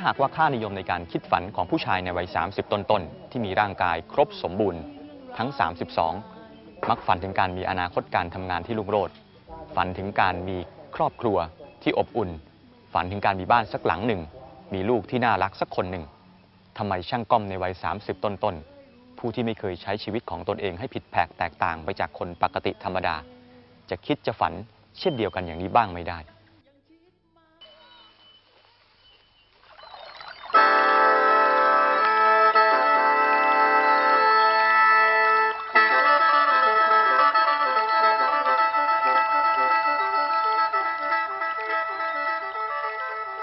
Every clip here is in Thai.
าหากว่าค่านิยมในการคิดฝันของผู้ชายในวัย 30 ต้นๆ ที่มีร่างกายครบสมบูรณ์ทั้ง 32 มักฝันถึงการมีอนาคตการทำงานที่รุ่งโรจน์ฝันถึงการมีครอบครัวที่อบอุ่น ฝันถึงการมีบ้านสักหลังหนึ่ง มีลูกที่น่ารักสักคนหนึ่งทำไมช่างก้อมในวัย 30 ต้นๆ ผู้ที่ไม่เคยใช้ชีวิตของตนเองให้ผิดแผกแตกต่างไปจากคนปกติธรรมดา จะคิดจะฝันเช่นเดียวกันอย่างนี้บ้างไม่ได้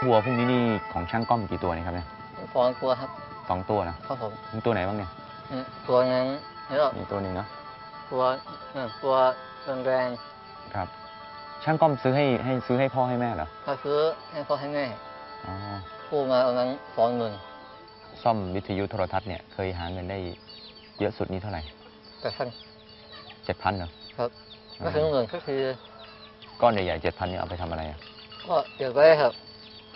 วัวพวกนี้นี่ของช่างก้อมกี่ตัวนี่ครับเนี่ยสองตัวครับสองตัวนะครับผมมีตัวไหนบ้างเนี่ยอืมตัวนึงแล้วก็มีตัวหนึ่งเนอะตัวอืมตัวแรงครับ ช่างก้อมซื้อให้ให้ซื้อให้พ่อให้แม่เหรอๆก็ซื้อให้พ่อให้แม่อ๋อกู้มาประมาณสองหมื่นซ่อมวิทยุโทรทัศน์เนี่ยเคยหาเงินได้เยอะสุดนี่เท่าไหร่แต่ท่านเจ็ดพันเหรอครับไม่ถึงหมื่นก็คือก้อนใหญ่ๆเจ็ดพันเนี่ยเอาไปทำอะไรอะก็เก็บไว้ครับ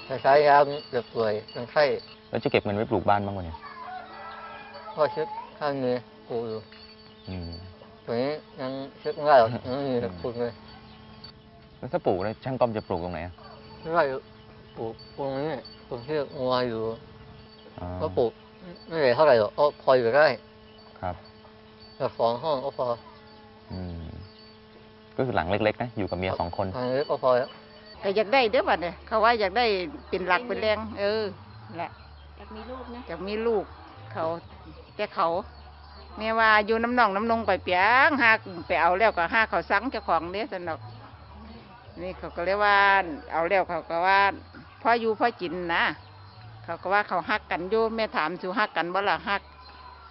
จะใช้ยามเจ็บป่วยเป็นไข้แล้วจะเก็บเงินไว้ปลูกบ้านบ้างวะเนี่ยก็คิดข้างมีปลูกอยู่อืมตัวนี้ยังคิดไม่ได้หรอกยังไม่มีปลูกเลยแล้วถ้าปลูกแล้วช่างก้อมจะปลูกตรงไหนอะไม่ได้ปลูกตรงนี้ตรงที่งัวอยู่อ๋อก็ปลูกไม่ได้เท่าไหร่หรอกก็พออยู่ได้ครับ แต่สองห้องก็พออืมก็คือหลังเล็กๆนะอยู่กับเมียสองคนทางนี้ก็พอแล้ว ก็อยากได้เด้อบัดเนี่ยเขาว่าอยากได้เป็นหลักเป็นแรง เออแหละอยากมีลูกนะอยากมีลูก เขาแต่เขาแม่ว่าอยู่น้ำหนองน้ำนงไปเปียงหากไปเอาแล้วก็หาเขาสังเจ้าของเด้อสนอกนี่เขาก็เรียกว่า เอาแล้วเขาก็ว่าพ่ออยู่พ่อกินนะเขาก็ว่าเขาฮักกันอยู่แม่ถามสู่ฮักกันบ่ล่ะฮัก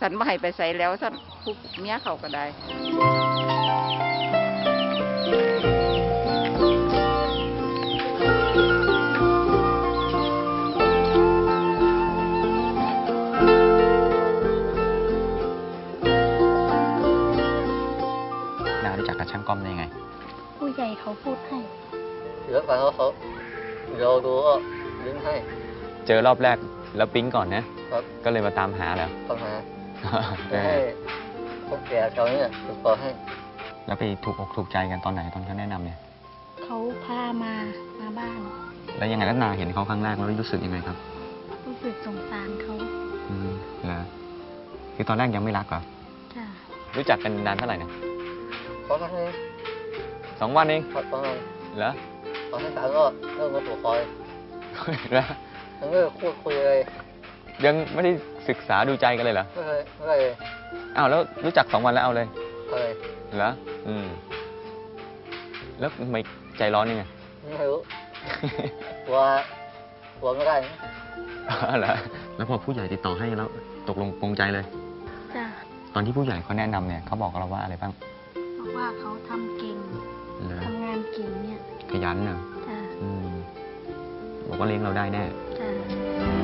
สันบ่ให้ไปใส่แล้วสันผู้เมียเขาก็ได้ กกับช่างก้อมได้ไง ผู้ใหญ่เขาพูดให้เหลือไปก็เขาเดี๋ยวดูก็ลิ้นให้ เจอรอบแรกแล้วปิ๊งก่อนนะ ครับ ก็เลยมาตามหาเหรอ ปัญหาจะให้คนแก่เขาเนี่ยติดต่อให้แล้วไปถูกอกถูกใจกันตอนไหนตอนเขาแนะนำเนี่ย เขาพามามาบ้าน แล้วยังไงแล้วนาเห็นเขาครั้งแรกแล้วรู้สึกยังไงครับ รู้สึกสงสารเขาอืมเหรอคือตอนแรกยังไม่รักเหรอ จ้ะรู้จักกันนานเท่าไหร่นะ เขาก็ให้สองวันเองพักประมาณเหรอเขาให้การก็เริ่มมาปลูกคอยเหรอยังไม่ได้พูดคุยเลย ยังไม่ได้ศึกษาดูใจกันเลยเหรอไม่เคยไม่เคยอ้าวแล้วรู้จักสองวันแล้วเอาเลยเคยเหรออืม แล้วทำไมใจร้อนนี่ไงไม่รู้กลัวกลัวไม่ได้นะอ๋อเหรอแล้วพอผู้ใหญ่ติดต่อให้แล้ว ตกลงปรงใจเลย จ้ะ ตอนที่ผู้ใหญ่เขาแนะนำเนี่ยเขาบอกกับเราว่าอะไรบ้าง บอกว่าเขาทำเก่งเหรอทำงานเก่งเนี่ยขยันเนอะจ้ะอืมบอกว่าเลี้ยงเราได้แน่ จ้ะ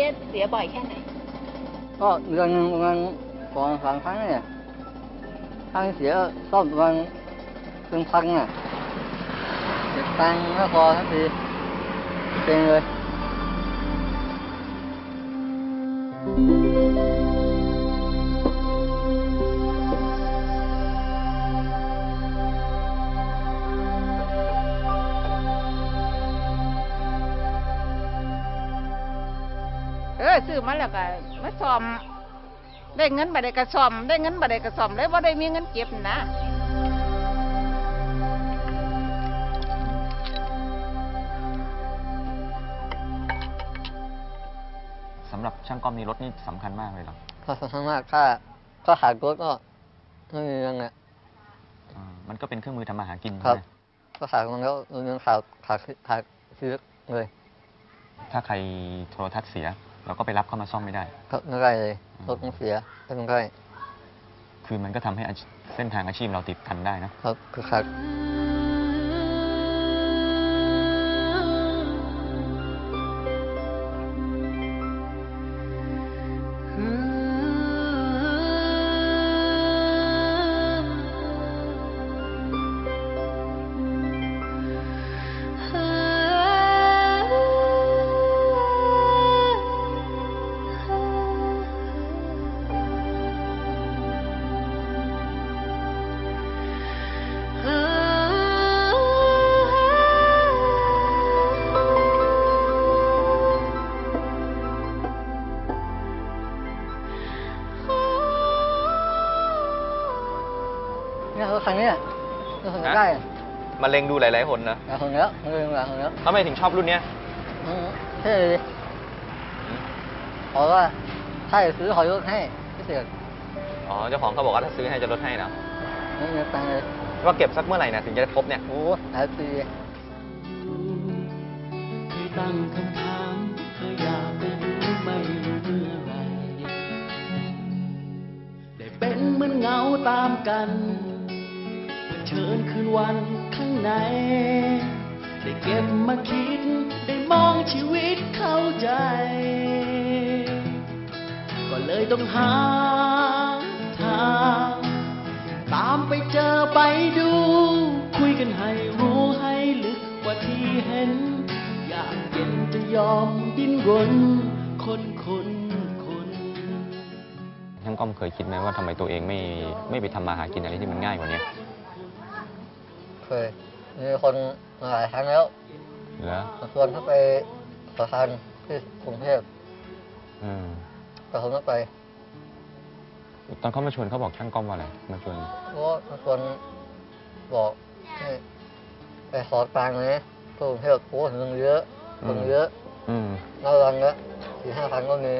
นี้เสียบ่อยแค่ไหน ก็เดือนหนึงประมาณสองสามครั้งเนี่ยครั้งเสียซ่อมประมาณเป็นพันอะเก็บตังค์ไม่พอทันทีเป็นเลย มาแล้วก็มาซ่อม ได้เงินบ่ได้ก็ซ่อม ได้เงินบ่ได้ก็ซ่อมเลยบ่ได้มีเงินเก็บนะสำหรับช่างก้อมนี่รถนี่สำคัญมากเลยเหรอถ้าสำคัญมากถ้าก็ขายรถก็ไม่มีเงินเนี่ยอ่ามันก็เป็นเครื่องมือทำมาหากินครับใช่ไหมก็ขายมันแล้วเงินขายขายขายซื้อเลยถ้าใครโทรทัศน์เสีย เราก็ไปรับเข้ามาซ่อมไม่ได้ครับไม่ได้เลยรถมันเสียไม่ต้องได้คือมันก็ทำให้อาชีเส้นทางอาชีพเราติดพันได้นะ ครับคือขาย เนี่ยรถคันนี้เนี่ยรถคันนี้ได้มาเล็งดูหลายๆคนนะหลายคนแล้วมันเลยหลายคนแล้วทำไมถึงชอบรุ่นเนี้ยอืมเท่เลยเพราะว่าถ้าจะซื้อขอยกให้พิเศษอ๋อ เจ้าของเขาบอกว่าถ้าซื้อให้จะลดให้นะไม่มีตังค์เลยว่าเก็บสักเมื่อไหร่นะถึงจะครบเนี่ย โอ้หลายปีเคยตั้งคำถามเคยอยากไปรู้ไม่รู้เมื่อไหรได้เป็นเหมือนเงาตามกัน เผชิญคืนวันข้างใน ได้เก็บมาคิด ได้มองชีวิตเข้าใจ ก็เลยต้องหาทาง ตามไปเจอไปดู คุยกันให้รู้ให้ลึกกว่าที่เห็น อยากเย็นจะยอมดิ้นรนคนคนคนช่างก้อมเคยคิดไหมว่าทำไมตัวเองไม่ไม่ไปทำมาหากินอะไรที่มันง่ายกว่านี้ เคย มีคนมาหลายครั้งแล้วเหรอมาชวนเขาไปขอทานที่กรุงเทพอืมแต่ผมไม่ไปตอนเขามาชวนเขาบอกช่างก้อมว่าอะไรมาชวนเพราะว่ามาชวนบอกให้ไปขอตังค์นะที่กรุงเทพโอ้เงินเยอะเงินเยอะอืมแล้ววันละสี่ห้าพันก็มี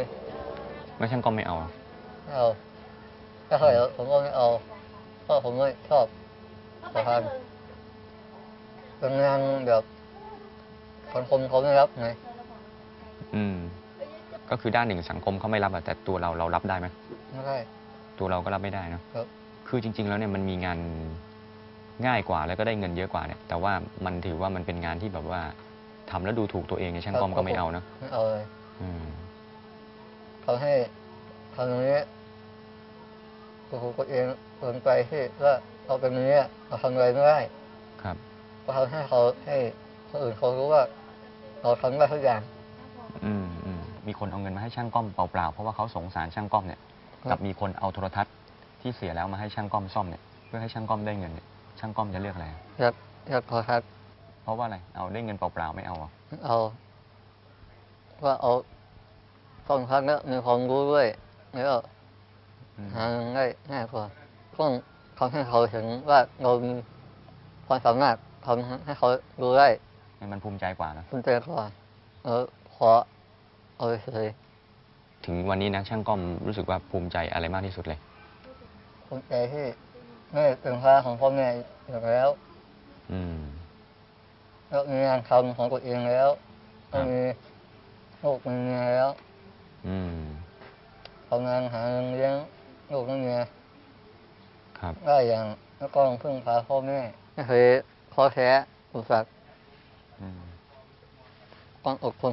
แล้วช่างก้อมไม่เอาอะไม่เอาถ้าเคยผมก็ไม่เอาเพราะผมไม่ชอบขอทาน เป็นงานแบบสังคมเขาไม่รับไงอืม ก็คือด้านหนึ่งสังคมเขาไม่รับอะแต่ตัวเราเรารับได้ไหมไม่ได้ ตัวเราก็รับไม่ได้เนอะครับ คือจริง ๆ แล้วเนี่ยมันมีงานง่ายกว่าแล้วก็ได้เงินเยอะกว่าเนี่ย แต่ว่ามันถือว่ามันเป็นงานที่แบบว่าทำแล้วดูถูกตัวเองเนี่ยช่างก้อมก็ไม่เอานะไม่เอาเลยอืม เขาให้ทำอย่างนี้ตัวผมเองเกินไปที่ว่าเราเป็นอย่างนี้เราทำอะไรไม่ได้ครับก็ ทำให้เขาให้คนอื่นเขารู้ว่า เราทำได้ทุกอย่าง อืมอืมมีคนเอาเงินมาให้ช่างก้อมเปล่าๆ เพราะว่าเขาสงสารช่างก้อมเนี่ยครับ กับมีคนเอาโทรทัศน์ที่เสียแล้วมาให้ช่างก้อมซ่อมเนี่ยเพื่อให้ช่างก้อมได้เงินเนี่ยช่างก้อมจะเลือกอะไรอะอยากอยากขอทัดเพราะว่าอะไรเอาได้เงินเปล่าๆไม่เอาเหรอเอา ว่าเอาสองครั้งแล้วมีความรู้ด้วยแล้วก็อืมหาเงินได้ง่ายกว่าต้องทำให้เขาเห็นว่าเรามีความสามารถ ทำให้เขารู้ได้ให้มันภูมิใจกว่านะคุณเจกว่าเออขอเอาไปเลยถึงวันนี้นะช่างก้อมรู้สึกว่าภูมิใจอะไรมากที่สุดเลยภูมิใจที่ไม่เป็นภาระของพ่อแม่อยู่แล้วอืม แล้วมีงานทำของตัวเองแล้วครัก็บ มีลูกมีเมียแล้วอืม ทำงานหาเงินเลี้ยงลูกและเมีย ครับ ได้อย่างแล้วก็ต้องพึ่งพาพ่อแม่ไม่เคยท้ อแท้อุตส่าห์อืมต้องอดทน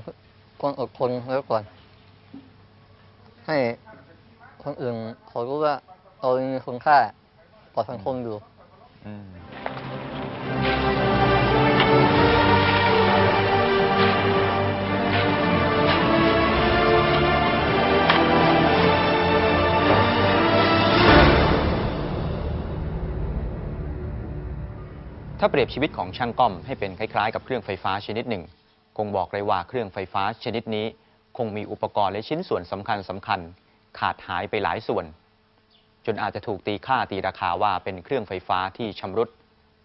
ต้องอดทนไว้ก่อน ให้คนอื่นเขารู้ว่าเรามีคุณค่าต่อสังคมอยู่ อืมาเปรียบชีวิตของช่างก้อมให้เป็นคล้ายๆ กับเครื่องไฟฟ้าชนิดหนึ่ง คงบอกเลยว่าเครื่องไฟฟ้าชนิดนี้ คงมีอุปกรณ์และชิ้นส่วนสำคัญสำคัญ ขาดหายไปหลายส่วน จนอาจจะถูกตีค่าตีราคาว่าเป็นเครื่องไฟฟ้าที่ชำรุด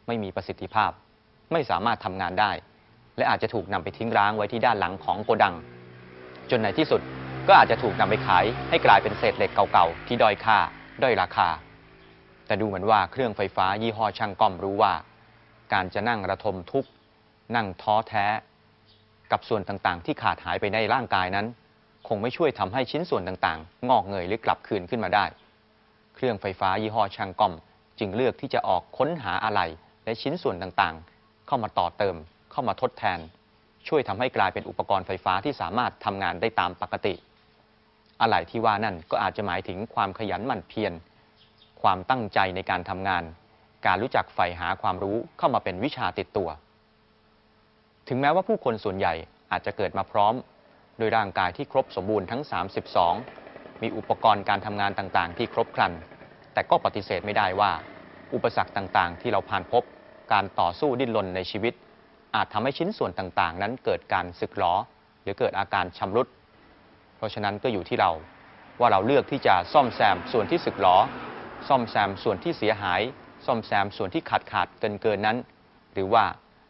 ไม่มีประสิทธิภาพ ไม่สามารถทำงานได้ และอาจจะถูกนำไปทิ้งร้างไว้ที่ด้านหลังของโกดัง จนในที่สุดก็อาจจะถูกนำไปขายให้กลายเป็นเศษเหล็กเก่าๆที่ด้อยค่าด้อยราคา แต่ดูเหมือนว่าเครื่องไฟฟ้ายี่ห้อช่างก้อมรู้ว่า การจะนั่งระทมทุกข์ นั่งท้อแท้ กับส่วนต่างๆ ที่ขาดหายไปในร่างกายนั้น คงไม่ช่วยทำให้ชิ้นส่วนต่างๆ งอกเงยหรือกลับคืนขึ้นมาได้ เครื่องไฟฟ้ายี่ห้อช่างกอม จึงเลือกที่จะออกค้นหาอะไรและชิ้นส่วนต่างๆ เข้ามาต่อเติม เข้ามาทดแทน ช่วยทำให้กลายเป็นอุปกรณ์ไฟฟ้าที่สามารถทำงานได้ตามปกติ อะไรที่ว่านั่นก็อาจจะหมายถึงความขยันหมั่นเพียรความตั้งใจในการทำงาน การรู้จักใฝ่หาความรู้เข้ามาเป็นวิชาติดตัว ถึงแม้ว่าผู้คนส่วนใหญ่อาจจะเกิดมาพร้อม โดยร่างกายที่ครบสมบูรณ์ทั้ง 32 มีอุปกรณ์การทำงานต่างๆ ที่ครบครัน แต่ก็ปฏิเสธไม่ได้ว่า อุปสรรคต่างๆ ที่เราผ่านพบ การต่อสู้ดิ้นรนในชีวิต อาจทำให้ชิ้นส่วนต่างๆ นั้นเกิดการสึกหรอ หรือเกิดอาการชำรุด เพราะฉะนั้นก็อยู่ที่เราว่าเราเลือกที่จะซ่อมแซมส่วนที่สึกหรอ ซ่อมแซมส่วนที่เสียหาย ซ่อมแซมส่วนที่ขาดขาดเกินเกินนั้น หรือว่า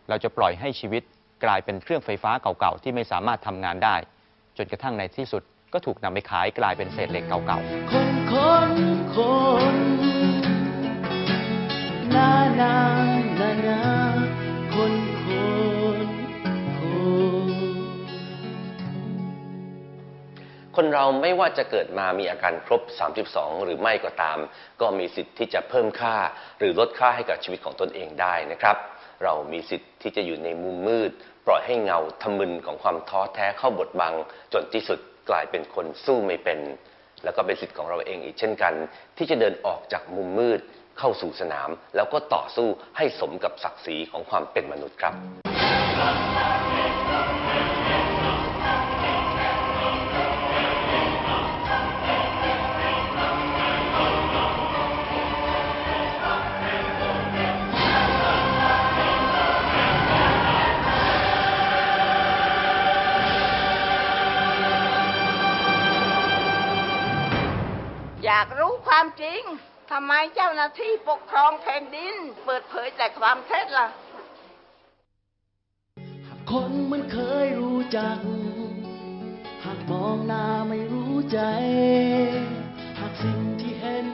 เราจะปล่อยให้ชีวิตกลายเป็นเครื่องไฟฟ้าเก่าๆ ที่ไม่สามารถทำงานได้ จนกระทั่งในที่สุดก็ถูกนำไปขายกลายเป็นเศษเหล็กเก่าๆคนคนคนนานานานา คนเราไม่ว่าจะเกิดมามีอาการครบ 32 หรือไม่ก็ตาม ก็มีสิทธิ์ที่จะเพิ่มค่า หรือลดค่าให้กับชีวิตของตนเองได้นะครับ เรามีสิทธิ์ที่จะอยู่ในมุมมืด ปล่อยให้เงาทะมึนของความท้อแท้เข้าบดบัง จนที่สุดกลายเป็นคนสู้ไม่เป็น แล้วก็เป็นสิทธิ์ของเราเองอีกเช่นกัน ที่จะเดินออกจากมุมมืดเข้าสู่สนาม แล้วก็ต่อสู้ให้สมกับศักดิ์ศรีของความเป็นมนุษย์ครับายเจ้าหน้าที่ปกครองแผ่นดิน เปิดเผยแต่ความเท็จล่ะ คนมันเคยรู้จัก หากมองหน้าไม่รู้ใจ หากสิ่งที่เห็น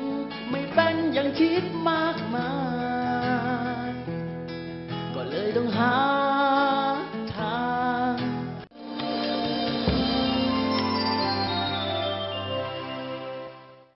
ไม่เป็นอย่างคิดมากมาย ก็เลยต้องหา